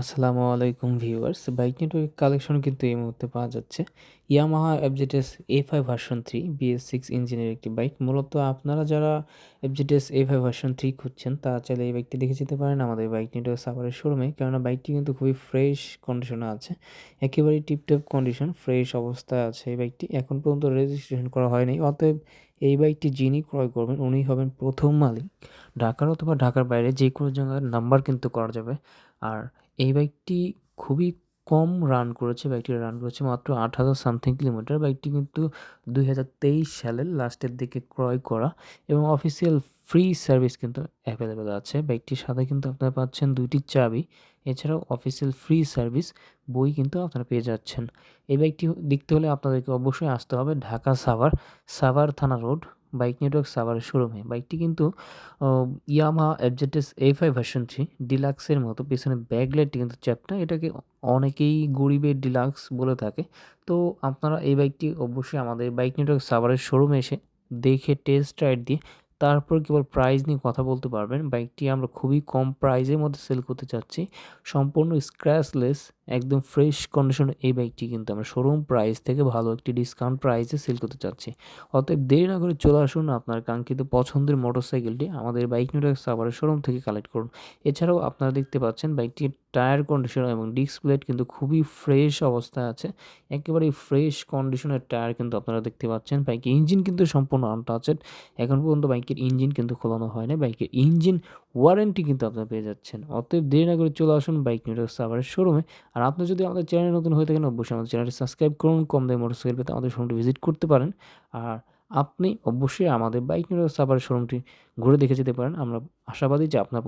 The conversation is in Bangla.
আসসালামু আলাইকুম ভিউয়ার্স। বাইক নেটওয়ার্ক কালেকশন কিন্তু এই মুহূর্তে পাওয়া যাচ্ছে। Yamaha FZS a five version three BS six ইঞ্জিনের একটি বাইক। মূলত আপনারা যারা FZS a five version three খুঁজছেন, তারা চাইলে এই বাইকটি দেখে যেতে পারেন আমাদের বাইক নেটওয়ার্ক সাভারের শোরুমে কেননা বাইকটি কিন্তু খুবই ফ্রেশ কন্ডিশনে আছে। একেবারেই টিপটপ কন্ডিশন ফ্রেশ অবস্থায় আছে এই বাইকটি। এখন পর্যন্ত রেজিস্ট্রেশন করা হয়নি। অতএব এই বাইকটি যিনি ক্রয় করবেন উনি হবেন প্রথম মালিক। ঢাকার অথবা ঢাকার বাইরে যে কোনো জায়গার নাম্বার কিন্তু করা যাবে। আর এই বাইকটি খুবই কম রান করেছে। বাইকটি রান করেছে মাত্র আট হাজার সামথিং কিলোমিটার বাইকটি কিন্তু দুই হাজার তেইশ সালের লাস্টের দিকে ক্রয় করা এবং অফিসিয়াল ফ্রি সার্ভিস কিন্তু অ্যাভেলেবেল আছে। বাইকটির সাথে কিন্তু আপনারা পাচ্ছেন দুইটি চাবি। এছাড়াও অফিসিয়াল ফ্রি সার্ভিস বই কিন্তু আপনারা পেয়ে যাচ্ছেন। এই বাইকটি দেখতে হলে আপনাদেরকে অবশ্যই আসতে হবে ঢাকা সাভার সাভার থানা রোড বাইক নেটওয়ার্ক সাভারের শোরুমে। বাইকটি কিন্তু Yamaha FZS a five version three ডিলাক্সের মতো। পিছনে ব্যাকলাইটটি কিন্তু চ্যাপটা। এটাকে অনেকেই গরিবের ডিলাক্স বলে থাকে। তো আপনারা এই বাইকটি অবশ্যই আমাদের বাইক নেটওয়ার্ক সাভারের শোরুমে এসে দেখে টেস্ট রাইড দিয়ে তারপর কেবল প্রাইস নিয়ে কথা বলতে পারবেন। বাইকটি আমরা খুবই কম প্রাইজের মধ্যে সেল করতে চাচ্ছি। সম্পূর্ণ স্ক্র্যাচলেস একদম ফ্রেশ কন্ডিশনে এই বাইকটি কিন্তু আমরা শোরুম প্রাইস থেকে ভালো একটি ডিসকাউন্ট প্রাইসে সেল করতে চাচ্ছি। অতএব দেরি না করে চলে আসুন আপনার কাঙ্ক্ষিত পছন্দের মোটরসাইকেলটি আমাদের বাইক নেটওয়ার্ক সাভারের শোরুম থেকে কালেক্ট করুন। এছাড়াও আপনারা দেখতে পাচ্ছেন বাইকটির টায়ার কন্ডিশন এবং ডিস্ক প্লেট কিন্তু খুবই ফ্রেশ অবস্থায় আছে। একেবারে ফ্রেশ কন্ডিশনের টায়ার কিন্তু আপনারা দেখতে পাচ্ছেন। বাইকের ইঞ্জিন কিন্তু সম্পূর্ণ আনটাচেড এখন পর্যন্ত বাইকের ইঞ্জিন কিন্তু খোলানো হয় না বাইকের ইঞ্জিন ওয়ারেন্টি কিন্তু আপনারা পেয়ে যাচ্ছেন। অতএব দেরি না করে চলে আসুন বাইক নেটওয়ার্ক সাভারের শোরুমে আর আপনি যদি আমাদের চ্যানেলে নতুন হয়ে থাকেন, অবশ্যই আমাদের চ্যানেলটি সাবস্ক্রাইব করুন, কম দামে মোটরসাইকেল পেতে আমাদের শোরুমটি ভিজিট করতে পারেন। আর আপনি অবশ্যই আমাদের বাইক নিয়ে সাভারের শোরুমটি ঘুরে দেখে যেতে পারেন। আমরা আশাবাদী যে আপনার